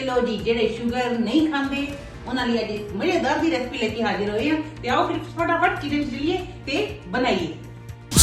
ਤੇ ਲੋ ਜੀ, ਜਿਹੜੇ ਸ਼ੂਗਰ ਨਹੀਂ ਖਾਂਦੇ, ਉਹਨਾਂ ਲਈ ਅੱਜ ਮਜ਼ੇਦਾਰ ਦੀ ਰੈਸਪੀ ਲੈ ਕੇ ਹਾਜ਼ਰ ਹੋਏ ਆ ਤੇ ਆਓ ਫਿਰ ਫਟਾਫਟ ਚੀਜ਼ਾਂ ਚਲੀਏ ਤੇ ਬਣਾਈਏ।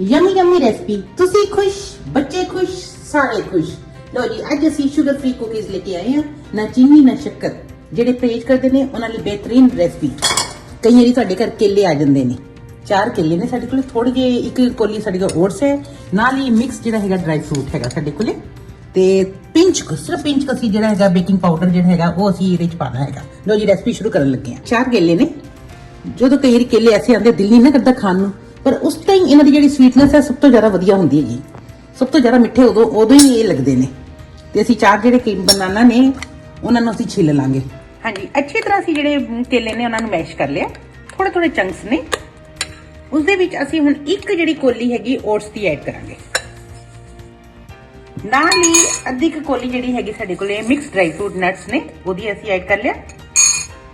ਯਮੀ ਯਮੀ ਰੈਸਪੀ ਤੁਸੀਂ ਖੁਸ਼, ਬੱਚੇ ਖੁਸ਼, ਸਾਰੇ ਖੁਸ਼। ਲੋ ਜੀ, ਅੱਜ ਅਸੀਂ ਸ਼ੂਗਰ ਫ੍ਰੀ ਕੁਕੀਜ਼ ਲੈ ਕੇ ਆਏ ਹਾਂ। ਨਾ ਚੀਨੀ, ਨਾ ਸ਼ੱਕਰ। ਜਿਹੜੇ ਪਰਹੇਜ਼ ਕਰਦੇ ਨੇ, ਉਹਨਾਂ ਲਈ ਬਿਹਤਰੀਨ ਰੈਸਪੀ ਕਈ ਵਾਰੀ ਤੁਹਾਡੇ ਘਰ ਕੇਲੇ ਆ ਜਾਂਦੇ ਨੇ। ਚਾਰ ਕੇਲੇ ਨੇ ਸਾਡੇ ਕੋਲ। ਥੋੜੇ ਜਿਹੇ ਇੱਕ ਕੋਲੀ ਸਾਡੇ ਕੋਲ ਓਟਸ ਹੈ। ਨਾਲ ਹੀ ਮਿਕਸ ਜਿਹੜਾ ਹੈਗਾ ਡਰਾਈ ਫਰੂਟ ਹੈਗਾ ਸਾਡੇ ਕੋਲੇ। ਤੇ ਪਿੰਚ ਸਿਰਫ ਪਿੰਚ ਅਸੀਂ ਜਿਹੜਾ ਹੈਗਾ ਬੇਕਿੰਗ ਪਾਊਡਰ ਜਿਹੜਾ ਹੈਗਾ, ਉਹ ਅਸੀਂ ਇਹਦੇ ਚ ਪਾਣਾ ਹੈਗਾ। ਲੋ ਜੀ ਰੈਸਪੀ ਸ਼ੁਰੂ ਕਰਨ ਲੱਗੇ ਹਾਂ। ਚਾਰ ਕੇਲੇ ਨੇ। ਜਦੋਂ ਕਈ ਵਾਰੀ ਕੇਲੇ ਐਸੇ ਆਉਂਦੇ, ਦਿਲ ਨਹੀਂ ਨਾ ਕਰਦਾ ਖਾਣ ਨੂੰ। ਪਰ ਉਸ ਟਾਈਮ ਇਹਨਾਂ ਦੀ ਜਿਹੜੀ ਸਵੀਟਨੈਸ ਹੈ ਸਭ ਤੋਂ ਜ਼ਿਆਦਾ ਵਧੀਆ ਹੁੰਦੀ ਹੈਗੀ। ਸਭ ਤੋਂ ਜ਼ਿਆਦਾ ਮਿੱਠੇ ਉਦੋਂ ਉਦੋਂ ਹੀ ਇਹ ਲੱਗਦੇ ਨੇ। ਤੇ ਅਸੀਂ ਚਾਰ ਜਿਹੜੇ ਕਿ ਬਨਾਨਾ ਨੇ, ਉਹਨਾਂ ਨੂੰ ਅਸੀਂ ਛਿੱਲ ਲਾਂਗੇ। ਹਾਂਜੀ, ਅੱਛੀ ਤਰ੍ਹਾਂ ਅਸੀਂ ਜਿਹੜੇ ਕੇਲੇ ਨੇ ਉਹਨਾਂ ਨੂੰ ਮੈਸ਼ ਕਰ ਲਿਆ। ਥੋੜੇ ਥੋੜੇ ਚੰਕਸ ਨੇ। ਉਸ ਦੇ ਵਿੱਚ ਅਸੀਂ ਹੁਣ ਇੱਕ ਜਿਹੜੀ ਕੋਲੀ ਹੈਗੀ, ਓਟਸ ਦੀ ਐਡ ਕਰਾਂਗੇ। ਨਾਲ ਹੀ ਅੱਧੀ ਕੁ ਕੋਲੀ ਜਿਹੜੀ ਹੈਗੀ ਸਾਡੇ ਕੋਲੇ ਮਿਕਸ ਡਰਾਈ ਫਰੂਟ ਨਟਸ ਨੇ, ਉਹਦੀ ਅਸੀਂ ਐਡ ਕਰ ਲਿਆ।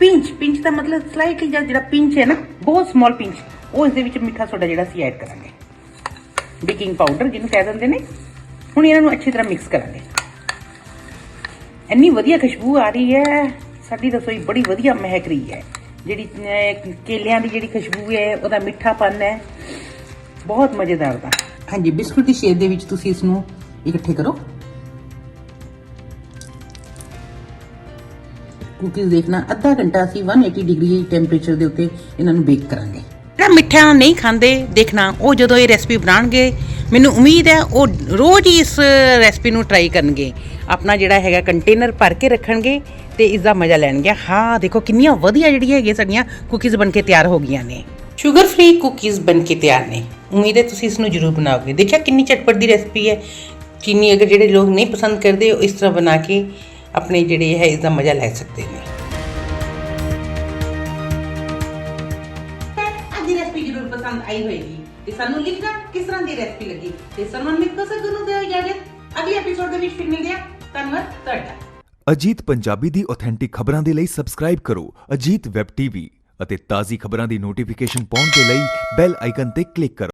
ਪਿੰਚ ਪਿੰਚ ਦਾ ਮਤਲਬ ਸਲਾਈਟਲੀ ਜਿਹਾ ਜਿਹੜਾ ਪਿੰਚ ਹੈ ਨਾ, ਬਹੁਤ ਸਮਾਲ ਪਿੰਚ। ਉਹ ਇਸ ਦੇ ਵਿੱਚ ਮਿੱਠਾ ਸੋਡਾ ਜਿਹੜਾ ਅਸੀਂ ਐਡ ਕਰਾਂਗੇ। ਬੇਕਿੰਗ ਪਾਊਡਰ ਜਿਹਨੂੰ ਕਹਿ ਦਿੰਦੇ ਨੇ। ਹੁਣ ਇਹਨਾਂ ਨੂੰ ਅੱਛੀ ਤਰ੍ਹਾਂ ਮਿਕਸ ਕਰਾਂਗੇ। ਇੰਨੀ ਵਧੀਆ ਖੁਸ਼ਬੂ ਆ ਰਹੀ ਹੈ। ਸਾਡੀ ਰਸੋਈ ਬੜੀ ਵਧੀਆ ਮਹਿਕ ਰਹੀ ਹੈ। ਜਿਹੜੀ ਕੇਲਿਆਂ ਦੀ ਜਿਹੜੀ ਖੁਸ਼ਬੂ ਹੈ, ਉਹਦਾ ਮਿੱਠਾਪਨ ਹੈ। ਬਹੁਤ ਮਜ਼ੇਦਾਰ ਦਾ ਹਾਂਜੀ, ਬਿਸਕੁਟ ਦੀ ਸ਼ੇਪ ਦੇ ਵਿੱਚ ਤੁਸੀਂ ਇਸ ਨੂੰ ਇਕੱਠੇ ਕਰੋ। ਕੁਕੀਜ਼ ਦੇਖਣਾ ਅੱਧਾ ਘੰਟਾ ਅਸੀਂ 180 ਡਿਗਰੀ ਟੈਂਪਰੇਚਰ ਦੇ ਉੱਤੇ ਇਹਨਾਂ ਨੂੰ ਬੇਕ ਕਰਾਂਗੇ। ਜਿਹੜਾ ਮਿੱਠਾ ਨਹੀਂ ਖਾਂਦੇ ਦੇਖਣਾ ਉਹ ਜਦੋਂ ਇਹ ਰੈਸਪੀ ਬਣਾਉਣਗੇ ਮੈਨੂੰ ਉਮੀਦ ਹੈ ਉਹ ਰੋਜ਼ ਹੀ ਇਸ ਰੈਸਪੀ ਨੂੰ ਟਰਾਈ ਕਰਨਗੇ। ਆਪਣਾ ਜਿਹੜਾ ਹੈਗਾ ਕੰਟੇਨਰ ਭਰ ਕੇ ਰੱਖਣਗੇ ਤੇ ਇਸ ਦਾ ਮਜ਼ਾ ਲੈਣਗੇ। ਹਾਂ ਦੇਖੋ ਕਿੰਨੀਆਂ ਵਧੀਆ ਜਿਹੜੀਆਂ ਹੈਗੀਆਂ ਸਾਡੀਆਂ ਕੁਕੀਜ਼ ਬਣ ਕੇ ਤਿਆਰ ਹੋ ਗਈਆਂ ਨੇ। ਸ਼ੂਗਰ ਫ੍ਰੀ ਕੁਕੀਜ਼ ਬਣ ਕੇ ਤਿਆਰ ਨੇ। ਉਮੀਦ ਹੈ ਤੁਸੀਂ ਇਸ ਨੂੰ ਜ਼ਰੂਰ ਬਣਾਓਗੇ। ਦੇਖਿਆ ਕਿੰਨੀ ਚਟਪਟ ਦੀ ਰੈਸਪੀ ਹੈ। ਚੀਨੀ ਅਗਰ ਜਿਹੜੇ ਲੋਕ ਨਹੀਂ ਪਸੰਦ ਕਰਦੇ ਉਹ ਇਸ ਤਰ੍ਹਾਂ ਬਣਾ ਕੇ ਆਪਣੇ ਜਿਹੜੇ ਹੈ ਇਸ ਦਾ ਮਜ਼ਾ ਲੈ ਸਕਦੇ ਨੇ। ਅੱਜ ਦੀ ਰੈਸਪੀ ਜ਼ਰੂਰ ਪਸੰਦ ਆਈ ਹੋਏਗੀ। ਤੇ ਸਾਨੂੰ ਲਿਖਣਾ ਕਿਸ ਤਰ੍ਹਾਂ ਦੀ ਰੈਸਪੀ ਲੱਗੀ? ਤੇ ਸਰਵਨ ਮਿੱਤਰ ਸਰ ਨੂੰ ਦਿਓ ਇਜਾਜ਼ਤ ਅਗਲੇ ਐਪੀਸੋਡ ਦੇ ਵਿੱਚ ਫਿਰ ਮਿਲਦੇ ਆ ਧੰਨਵਾਦ ਤੁਹਾਡਾ। ਅਜੀਤ ਪੰਜਾਬੀ ਦੀ ਆਥੈਂਟਿਕ ਖਬਰਾਂ ਦੇ ਲਈ ਸਬਸਕ੍ਰਾਈਬ ਕਰੋ। ਅਜੀਤ ਵੈਬ ਟੀਵੀ ਅਤੇ ਤਾਜ਼ੀ ਖਬਰਾਂ ਦੀ ਨੋਟੀਫਿਕੇਸ਼ਨ ਪਾਉਣ ਦੇ ਲਈ ਬੈਲ ਆਈਕਨ ਤੇ ਕਲਿੱਕ ਕਰੋ।